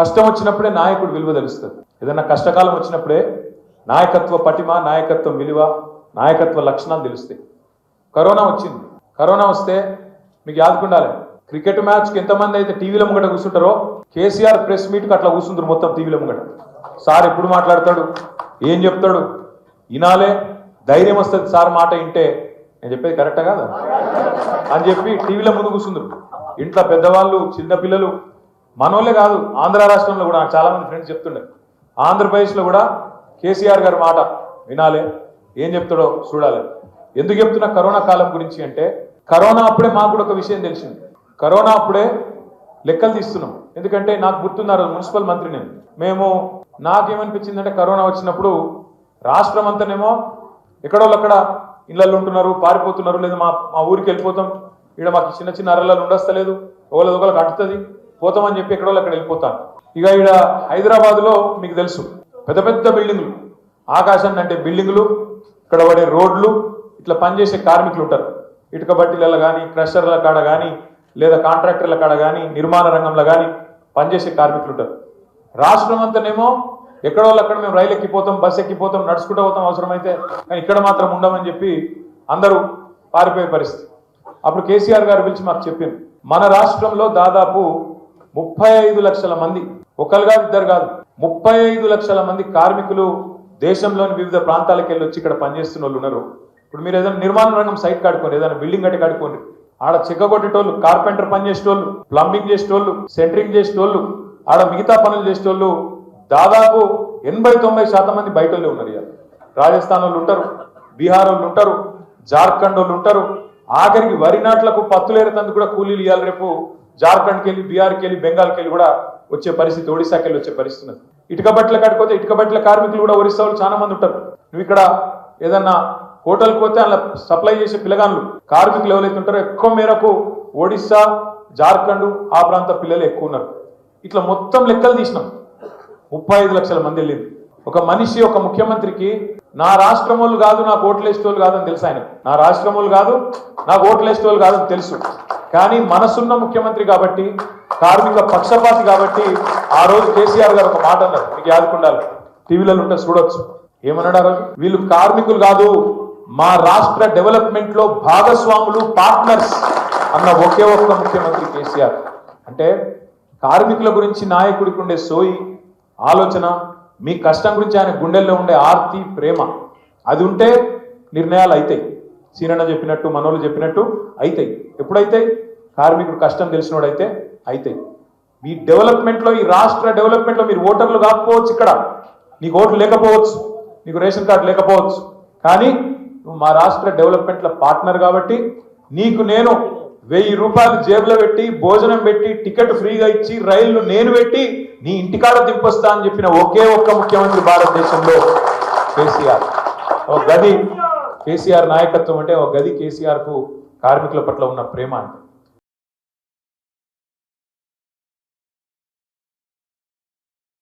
కష్టం వచ్చినప్పుడే నాయకుడు విలువ తెలుస్తుంది. ఏదైనా కష్టకాలం వచ్చినప్పుడే నాయకత్వ పటిమ నాయకత్వం విలువ నాయకత్వ లక్షణాలు తెలుస్తాయి. కరోనా వచ్చింది. కరోనా వస్తే మీకు యాదుకుండాలి. క్రికెట్ మ్యాచ్కి ఎంతమంది అయితే టీవీలో ముంగట కూర్చుంటారో కేసీఆర్ ప్రెస్ మీట్కి అట్లా కూర్చుంటారు మొత్తం టీవీల ముంగట. సార్ ఎప్పుడు మాట్లాడతాడు? ఏం చెప్తాడు? వినాలే. ధైర్యం వస్తుంది సార్ మాట వింటే. నేను చెప్పేది కరెక్టా కాదా? అని చెప్పి టీవీలో ముందు కూర్చుందరు ఇంట్లో పెద్దవాళ్ళు చిన్నపిల్లలు మనోళ్ళే కాదు ఆంధ్ర రాష్ట్రంలో కూడా నాకు చాలా మంది ఫ్రెండ్స్ చెప్తుండే. ఆంధ్రప్రదేశ్లో కూడా కేసీఆర్ గారి మాట వినాలి ఏం చెప్తాడో చూడాలి. ఎందుకు చెప్తున్నా కరోనా కాలం గురించి అంటే కరోనా అప్పుడే మాకు కూడా ఒక విషయం తెలిసింది. కరోనా అప్పుడే లెక్కలు తీస్తున్నాం. ఎందుకంటే నాకు గుర్తున్నారు మున్సిపల్ మంత్రి నేను. మేము నాకేమనిపించిందంటే కరోనా వచ్చినప్పుడు రాష్ట్రం అంతానేమో ఎక్కడోళ్ళక్కడ ఇళ్ళల్లో ఉంటున్నారు పారిపోతున్నారు లేదా మా మా ఊరికి వెళ్ళిపోతాం. ఇక్కడ మాకు చిన్న చిన్న అరలలో ఉండస్తలేదు ఒకళ్ళది ఒకళ్ళకి కట్టుతుంది పోతామని చెప్పి ఎక్కడో అక్కడ వెళ్ళిపోతాను ఇక ఇక్కడ హైదరాబాద్లో మీకు తెలుసు పెద్ద పెద్ద బిల్డింగులు. ఆకాశం అంటే బిల్డింగులు ఇక్కడ పడే రోడ్లు ఇట్లా పనిచేసే కార్మికులు ఉంటారు. ఇటుక బట్టీలలో కానీ క్రషర్ల కాడ కానీ లేదా కాంట్రాక్టర్ల కాడ కానీ నిర్మాణ రంగంలో కానీ పనిచేసే కార్మికులు ఉంటారు. రాష్ట్రం అంతానేమో ఎక్కడో అక్కడ మేము రైలు ఎక్కిపోతాం బస్ ఎక్కిపోతాం నడుచుకుంటూ పోతాం అవసరమైతే కానీ ఇక్కడ మాత్రం ఉండమని చెప్పి అందరూ పారిపోయే పరిస్థితి. అప్పుడు కేసీఆర్ గారు పిలిచి మాకు చెప్పింది మన రాష్ట్రంలో దాదాపు ముప్పై ఐదు లక్షల మంది. ఒకరు కాదు ఇద్దరు కాదు. ముప్పై ఐదు లక్షల మంది కార్మికులు దేశంలోని వివిధ ప్రాంతాలకు వెళ్ళి వచ్చి ఇక్కడ పనిచేస్తున్న వాళ్ళు ఉన్నారు. ఇప్పుడు మీరు ఏదైనా నిర్మాణ రంగం సైట్ కాడుకోండి ఏదైనా బిల్డింగ్ కట్టి కాడుకోండి ఆడ చెక్క కొట్టేటోళ్ళు కార్పెంటర్ పని చేసేటోళ్ళు ప్లంబింగ్ చేసేటోళ్ళు సెంటరింగ్ చేసేటోళ్ళు ఆడ మిగతా పనులు చేసేటోళ్ళు దాదాపు ఎనభై తొంభై శాతం మంది బయట ఉన్నారు ఇవాళ. రాజస్థాన్ వాళ్ళు ఉంటారు బీహార్ వాళ్ళు ఉంటారు జార్ఖండ్ వాళ్ళు ఉంటారు. ఆఖరికి వరి నాట్లకు పత్తులేరేతందుకు కూడా కూలీలు ఇవ్వాలి రేపు. జార్ఖండ్కి వెళ్ళి బీహార్కి వెళ్ళి బెంగాల్కి వెళ్ళి కూడా వచ్చే పరిస్థితి ఒడిశాకి వెళ్ళి వచ్చే పరిస్థితి ఉన్నది. ఇటుక బట్టలు కట్టుకోతే ఇటుక బట్టల కార్మికులు కూడా ఒరిస్సా వాళ్ళు చాలా మంది ఉంటారు. నువ్వు ఇక్కడ ఏదన్నా హోటల్కి పోతే అలా సప్లై చేసే పిల్లగాళ్ళు కార్మికులు ఎవరైతే ఉంటారో ఎక్కువ మేరకు ఒడిస్సా జార్ఖండ్ ఆ ప్రాంత పిల్లలు ఎక్కువ ఉన్నారు. ఇట్లా మొత్తం లెక్కలు తీసినాం. ముప్పై ఐదు లక్షల మంది వెళ్ళింది. ఒక మనిషి ఒక ముఖ్యమంత్రికి నా రాష్ట్రం వాళ్ళు కాదు నాకు ఓట్లేసేవాళ్ళు కాదని తెలుసు ఆయన నా రాష్ట్రం వాళ్ళు కాదు నాకు ఓట్లేసేవాళ్ళు కాదని తెలుసు. కానీ మనసున్న ముఖ్యమంత్రి కాబట్టి కార్మిక పక్షపాతి కాబట్టి ఆ రోజు కేసీఆర్ గారు ఒక మాట అన్నారు. మీకు యాదుకుండాలి టీవీలలో ఉంటే చూడొచ్చు. ఏమన్నాడు ఆ రోజు? వీళ్ళు కార్మికులు కాదు మా రాష్ట్ర డెవలప్మెంట్లో భాగస్వాములు పార్ట్నర్స్ అన్న ఒకే ఒక్క ముఖ్యమంత్రి కేసీఆర్. అంటే కార్మికుల గురించి నాయకుడికి ఉండే సోయి ఆలోచన మీ కష్టం గురించి ఆయన గుండెల్లో ఉండే ఆర్తి ప్రేమ అది ఉంటే నిర్ణయాలు అవుతాయి సీనన్న చెప్పినట్టు మనోళ్ళు చెప్పినట్టు అవుతాయి ఎప్పుడైతాయి కార్మికుడు కష్టం తెలిసినోడైతే అవుతాయి మీ డెవలప్మెంట్లో ఈ రాష్ట్ర డెవలప్మెంట్లో మీరు ఓటర్లు కాకపోవచ్చు ఇక్కడ. నీకు ఓట్లు లేకపోవచ్చు. నీకు రేషన్ కార్డు లేకపోవచ్చు. కానీ నువ్వు మా రాష్ట్ర డెవలప్మెంట్లో పార్ట్నర్ కాబట్టి నీకు నేను వెయ్యి రూపాయలు జేబులో పెట్టి భోజనం పెట్టి టికెట్ ఫ్రీగా ఇచ్చి రైళ్ళు నేను పెట్టి నీ ఇంటికాడ దింపొస్తా అని చెప్పిన ఒకే ఒక్క ముఖ్యమంత్రి భారతదేశంలో కేసీఆర్. ఒక గది కేసీఆర్ నాయకత్వం అంటే ఒక గది కేసీఆర్కు కార్మికుల పట్ల ఉన్న ప్రేమ అంటే.